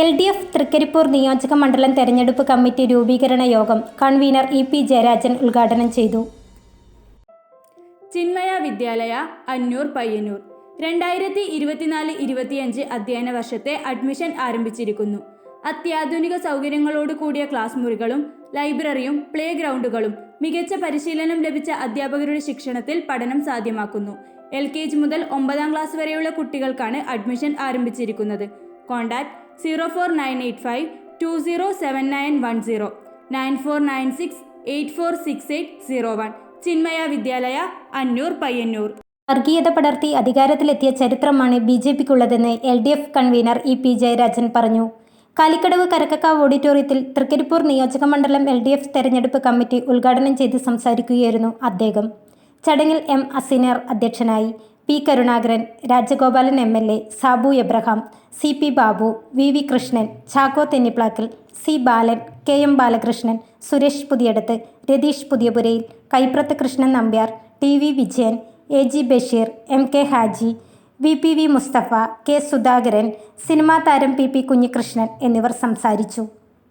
L D F Trikaripur നിയോജക മണ്ഡലം തെരഞ്ഞെടുപ്പ് കമ്മിറ്റി രൂപീകരണ യോഗം കൺവീനർ ഇ പി ജയരാജൻ ഉദ്ഘാടനം ചെയ്തു. ചിന്മയ വിദ്യാലയ അന്നൂർ പയ്യന്നൂർ. രണ്ടായിരത്തി ഇരുപത്തിനാല് ഇരുപത്തിയഞ്ച് അധ്യയന വർഷത്തെ അഡ്മിഷൻ ആരംഭിച്ചിരിക്കുന്നു. അത്യാധുനിക സൗകര്യങ്ങളോട് കൂടിയ ക്ലാസ് മുറികളും ലൈബ്രറിയും പ്ലേ ഗ്രൗണ്ടുകളും മികച്ച പരിശീലനം ലഭിച്ച അധ്യാപകരുടെ ശിക്ഷണത്തിൽ പഠനം സാധ്യമാക്കുന്നു. എൽ കെ ജി മുതൽ ഒമ്പതാം ക്ലാസ് വരെയുള്ള കുട്ടികൾക്കാണ് അഡ്മിഷൻ ആരംഭിച്ചിരിക്കുന്നത്. Contact zero four nine eight five two zero seven nine one zero nine four nine six eight four six eight zero one Chinmaya Vidyalaya Annur Payyanur. വർഗീയത പടർത്തി അധികാരത്തിലെത്തിയ ചരിത്രമാണ് B J പിക്കുള്ളതെന്ന് L D F convener E P Jayarajan പറഞ്ഞു. കാലിക്കടവ് കരക്കക്കാവ് ഓഡിറ്റോറിയത്തിൽ തൃക്കരിപ്പൂർ നിയോജകമണ്ഡലം L D F തെരഞ്ഞെടുപ്പ് committee ഉദ്ഘാടനം ചെയ്ത് സംസാരിക്കുകയായിരുന്നു അദ്ദേഹം. ചടങ്ങിൽ എം അസിനർ അധ്യക്ഷനായി. P Karunakaran Rajagopalan M L A Sabu Abraham C P Babu V V Krishnan Chacko Thenniplackal C Balan K M Balakrishnan Suresh Puthiyadath Ratheesh Puthiyapurayil Kaiprath Krishnan Nambiar T V Vijayan A G Basheer M K Haji V P V Musthafa K Sudhakaran cinema താരം P P Kunhikrishnan എന്നിവർ സംസാരിച്ചു.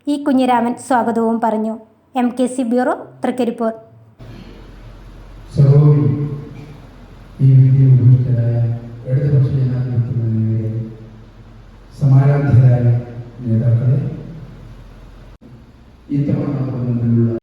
E Kunhiraman സ്വാഗതവും പറഞ്ഞു. M K C bureau Thrikaripur. ഇത്തവണ മുന്നിലുള്ള